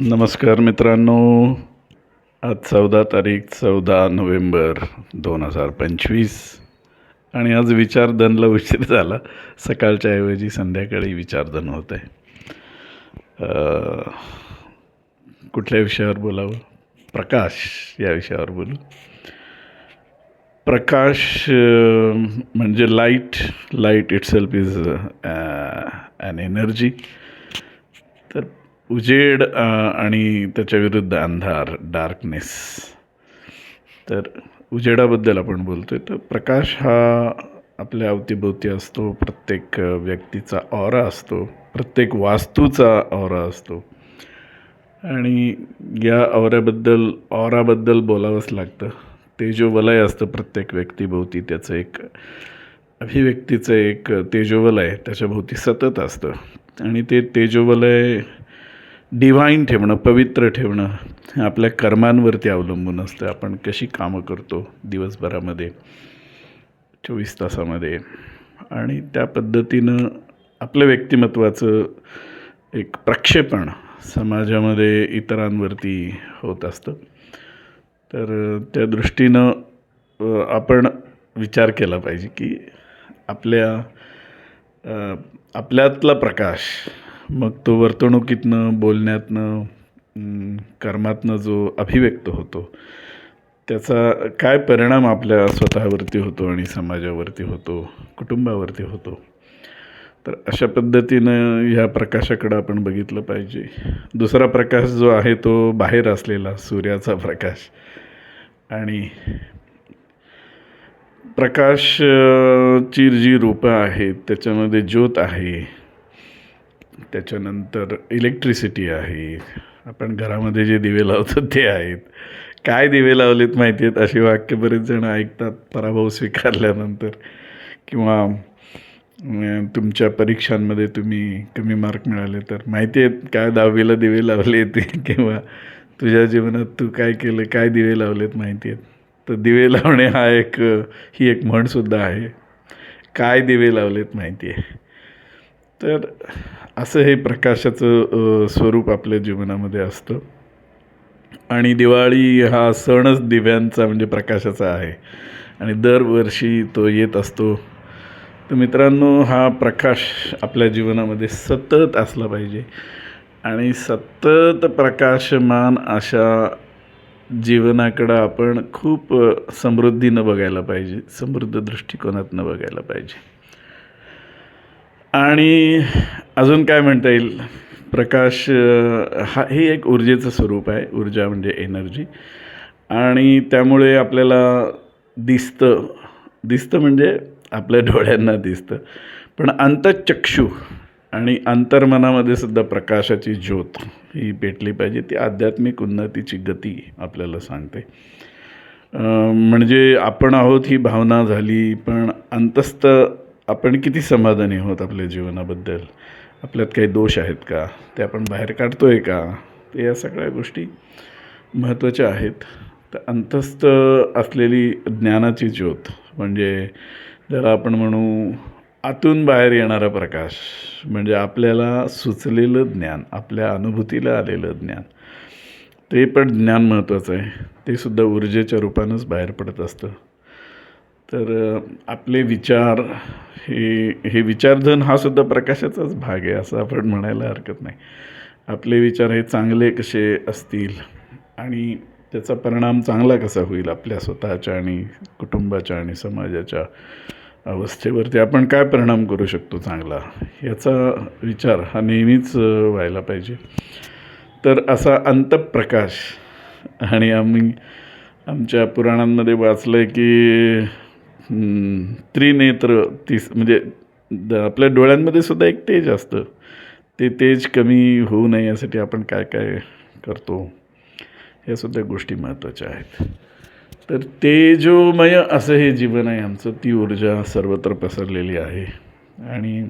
नमस्कार मित्रांनो. आज चौदा तारीख चौदा नोव्हेंबर दोन हजार पंचवीस. आणि आज विचारधनला उशीर झाला. सकाळच्या ऐवजी संध्याकाळी विचारधन होत आहे. कुठल्या विषयावर बोलावं? प्रकाश या विषयावर बोलू. प्रकाश म्हणजे light light itself is an energy. तर उजेड आणि त्याच्या विरुद्ध अंधार डार्कनेस. तर उजेडाबद्दल आपण बोलतो आहे तर प्रकाश हा आपल्या अवतीभोवती असतो प्रत्येक व्यक्तीचा ऑरा असतो प्रत्येक वास्तूचा ऑरा असतो. आणि या ऑऱ्याबद्दल ऑराबद्दल बोलावंच लागतं. तेजोवलय असतं प्रत्येक व्यक्तीभोवती. त्याचं एक अभिव्यक्तीचं एक तेजोवलय त्याच्याभोवती सतत असतं. आणि ते तेजोवलय डिव्हाइन ठेवणं पवित्र ठेवणं हे आपल्या कर्मांवरती अवलंबून असतं. आपण कशी कामं करतो दिवसभरामध्ये चोवीस तासामध्ये. आणि त्या पद्धतीनं आपल्या व्यक्तिमत्वाचं एक प्रक्षेपण समाजामध्ये इतरांवरती होत असतं. तर त्या दृष्टीनं आपण विचार केला पाहिजे की आपल्या आपल्यातला प्रकाश मग तो वर्तणुकीतनं बोलण्यातनं कर्मातनं जो अभिव्यक्त होतो त्याचा काय परिणाम आपल्या स्वतःवरती होतो आणि समाजावरती होतो कुटुंबावरती होतो? तर अशा पद्धतीनं ह्या प्रकाशाकडं आपण बघितलं पाहिजे. दुसरा प्रकाश जो आहे तो बाहेर असलेला सूर्याचा प्रकाश. आणि प्रकाश जी रूपं आहेत त्याच्यामध्ये ज्योत आहे. त्याच्यानंतर इलेक्ट्रिसिटी आहे. आपण घरामध्ये जे दिवे लावतो ते आहेत. काय दिवे लावलेत माहिती आहेत अशी वाक्य बरेच जण ऐकतात पराभव स्वीकारल्यानंतर. किंवा तुमच्या परीक्षांमध्ये तुम्ही कमी मार्क मिळाले तर माहिती आहेत काय दहावीला दिवे लावले ते किंवा तुझ्या जीवनात तू काय केलं काय दिवे लावलेत माहिती आहेत तर दिवे लावणे हा एक ही एक म्हणसुद्धा आहे. काय दिवे लावलेत माहिती आहे? तर असं हे प्रकाशाचं स्वरूप आपल्या जीवनामध्ये असतं. आणि दिवाळी हा सणच दिव्यांचा म्हणजे प्रकाशाचा आहे. आणि दरवर्षी तो येत असतो. तर मित्रांनो हा प्रकाश आपल्या जीवनामध्ये सतत असला पाहिजे. आणि सतत प्रकाशमान अशा जीवनाकडं आपण खूप समृद्धीनं बघायला पाहिजे. समृद्ध दृष्टिकोनातनं बघायला पाहिजे. आणि अजून काय म्हणता येईल? प्रकाश हा हे एक ऊर्जेचं स्वरूप आहे. ऊर्जा म्हणजे एनर्जी. आणि त्यामुळे आपल्याला दिसतं. दिसतं म्हणजे आपल्या डोळ्यांना दिसतं. पण अंतचक्षू आणि अंतर्मनामध्ये सुद्धा प्रकाशाची ज्योत ही पेटली पाहिजे. ती आध्यात्मिक उन्नतीची गती आपल्याला सांगते. अं, म्हणजे आपण आहोत ही भावना झाली पण अंतस्थ आपण किती समाधानी आहोत आपल्या जीवनाबद्दल? आपल्यात काही दोष आहेत का? ते आपण बाहेर काढतोय का? तर या सगळ्या गोष्टी महत्त्वाच्या आहेत. तर अंतस्थ असलेली ज्ञानाची ज्योत म्हणजे ज्याला आपण म्हणू आतून बाहेर येणारा प्रकाश म्हणजे आपल्याला सुचलेलं ज्ञान आपल्या अनुभूतीला आलेलं ज्ञान. ते पण ज्ञान महत्त्वाचं आहे. ते सुद्धा ऊर्जेच्या रूपानंच बाहेर पडत असतं. तर आपले विचार हे हे विचारधन हा सुद्धा प्रकाशाचाच भाग आहे असं आपण म्हणायला हरकत नाही. आपले विचार हे चांगले कसे असतील आणि त्याचा परिणाम चांगला कसा होईल आपल्या स्वतःच्या आणि कुटुंबाच्या आणि समाजाच्या अवस्थेवरती? आपण काय परिणाम करू शकतो चांगला? याचा विचार हा नेहमीच व्हायला पाहिजे. तर असा अंतप्रकाश आणि आम्ही आमच्या पुराणांमध्ये वाचलं आहे की त्रिनेत्र तीस म्हणजे द आपल्या डोळ्यांमध्ये सुद्धा एक तेज असतं. ते तेज कमी होऊ नये यासाठी आपण काय काय करतो? या सुद्धा गोष्टी महत्त्वाच्या आहेत. तर तेजोमय असं हे जीवन आहे आमचं ती ऊर्जा सर्वत्र पसरलेली आहे. आणि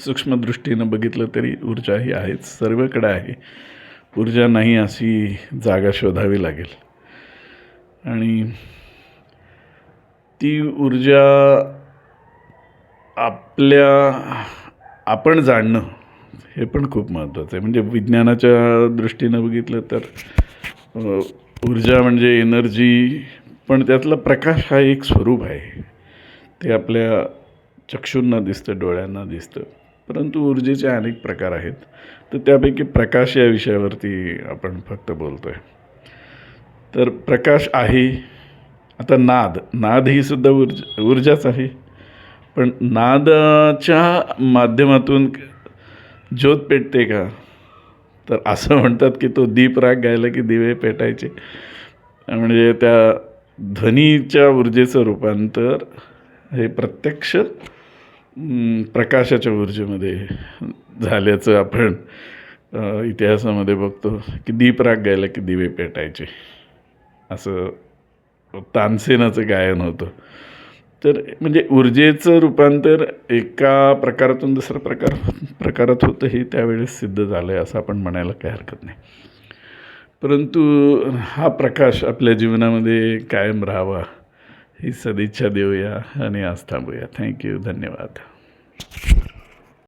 सूक्ष्मदृष्टीनं बघितलं तरी ऊर्जा ही आहेच सर्वकडे आहे. ऊर्जा नाही अशी जागा शोधावी लागेल. आणि ती ऊर्जा आपल्या आपण जाणणं हे पण खूप महत्त्वाचं आहे. म्हणजे विज्ञानाच्या दृष्टीनं बघितलं तर ऊर्जा म्हणजे एनर्जी पण त्यातला प्रकाश हा एक स्वरूप आहे. ते आपल्या चक्षूंना दिसतं डोळ्यांना दिसतं परंतु ऊर्जेचे अनेक प्रकार आहेत. तर त्यापैकी प्रकाश या विषयावरती आपण फक्त बोलतो आहे तर प्रकाश आहे आता नाद. नाद ही सुद्धा ऊर्जा ऊर्जाच आहे. पण नादाच्या माध्यमातून ज्योत पेटते का? तर असं म्हणतात की तो दीप राग गायला की दिवे पेटायचे. म्हणजे त्या ध्वनीच्या ऊर्जेचं रूपांतर हे प्रत्यक्ष प्रकाशाच्या ऊर्जेमध्ये झाल्याचं आपण इतिहासामध्ये बघतो की दीप राग गायला की दिवे पेटायचे. असं तानसेनाचं गायन होतं. तर म्हणजे ऊर्जेचं रूपांतर एका प्रकारातून दुसऱ्या प्रकार प्रकारात होतं हे त्यावेळेस सिद्ध झालं आहे असं आपण म्हणायला काही हरकत नाही. परंतु हा प्रकाश आपल्या जीवनामध्ये कायम राहावा ही सदिच्छा देऊया आणि आज थांबूया. थँक्यू धन्यवाद.